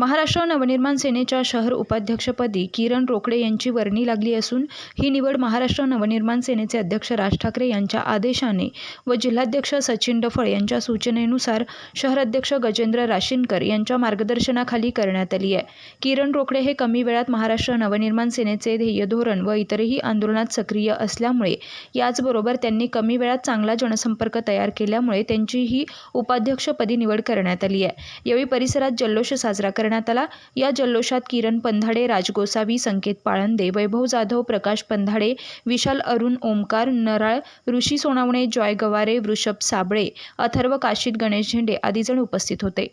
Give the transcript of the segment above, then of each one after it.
महाराष्ट्र नवनिर्माण सेनेच्या शहर उपाध्यक्षपदी किरण रोकडे यांची वर्णी लागली असून ही निवड महाराष्ट्र नवनिर्माण सेनेचे अध्यक्ष राज ठाकरे यांच्या आदेशाने व जिल्हाध्यक्ष सचिन डफळ यांच्या सूचनेनुसार शहराध्यक्ष गजेंद्र राशीनकर यांच्या मार्गदर्शनाखाली करण्यात आली आहे. किरण रोकडे हे कमी वेळात महाराष्ट्र नवनिर्माण सेनेचे ध्येय धोरण व इतरही आंदोलनात सक्रिय असल्यामुळे याचबरोबर त्यांनी कमी वेळात चांगला जनसंपर्क तयार केल्यामुळे त्यांची ही उपाध्यक्षपदी निवड करण्यात आली आहे. यावेळी परिसरात जल्लोष साजरा करण्यात आला. या जल्लोषात किरण पंधाडे राजगोसावी संकेत पाळंदे वैभव जाधव प्रकाश पंधाडे विशाल अरुण ओमकार नराळ ऋषी सोनावणे जॉय गवारे वृषभ साबळे अथर्व काशीद गणेश झेंडे आदीजण उपस्थित होते.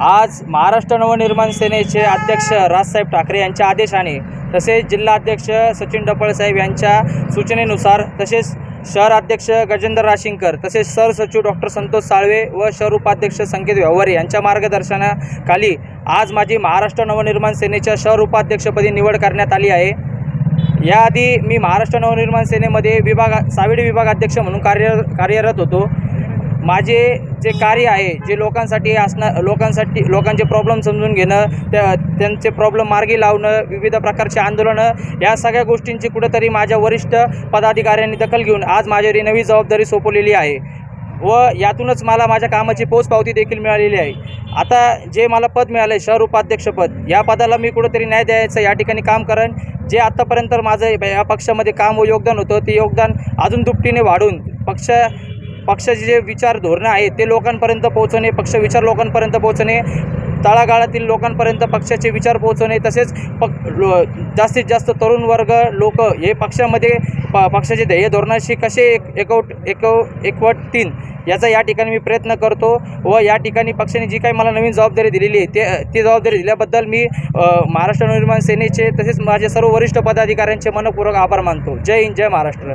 आज महाराष्ट्र नवनिर्माण सेनेचे अध्यक्ष राजसाहेब ठाकरे यांच्या आदेशाने तसेच जिल्हाध्यक्ष सचिन डपळसाहेब यांच्या सूचनेनुसार तसेच शहर अध्यक्ष गजेंद्र राशिंकर तसेच सरसचिव डॉक्टर संतोष साळवे व शहर उपाध्यक्ष संकेत व्यवहारे यांच्या मार्गदर्शनाखाली आज माझी महाराष्ट्र नवनिर्माण सेनेच्या शहर उपाध्यक्षपदी निवड करण्यात आली आहे. याआधी मी महाराष्ट्र नवनिर्माण सेनेमध्ये विभाग सावेडी विभागाध्यक्ष म्हणून कार्य कार्यरत होतो. माझे जे कार्य आहे जे लोकांसाठी असणं लोकांसाठी लोकांचे प्रॉब्लेम समजून घेणं त्या त्यांचे प्रॉब्लेम मार्गी लावणं विविध प्रकारचे आंदोलनं या सगळ्या गोष्टींची कुठंतरी माझ्या वरिष्ठ पदाधिकाऱ्यांनी दखल घेऊन आज माझ्यावरी नवी जबाबदारी सोपवलेली आहे. व यातूनच मला माझ्या कामाची पोचपावती देखील मिळालेली आहे. आता जे मला पद मिळालं आहे शहर उपाध्यक्षपद या पदाला मी कुठंतरी न्याय द्यायचं या ठिकाणी काम करेन. जे आत्तापर्यंत माझं या पक्षामध्ये काम व योगदान होतं ते योगदान अजून दुपटीने वाढून पक्ष पक्षाचे जे विचार धोरणं आहेत ते लोकांपर्यंत पोहोचवणे पक्ष विचार लोकांपर्यंत पोहोचणे तळागाळातील लोकांपर्यंत पक्षाचे विचार पोहोचवणे तसेच पक लो जास्तीत जास्त तरुण वर्ग लोक हे पक्षामध्ये प पक्षाचे ध्येय धोरणाशी कसे एक एकवट एकव एकवटतील याचा या ठिकाणी मी प्रयत्न करतो व या ठिकाणी पक्षाने जी काही मला नवीन जबाबदारी दिलेली आहे ते ती जबाबदारी दिल्याबद्दल मी महाराष्ट्र नवनिर्माण सेनेचे तसेच माझे सर्व वरिष्ठ पदाधिकाऱ्यांचे मनपूर्वक आभार मानतो. जय हिंद जय महाराष्ट्र.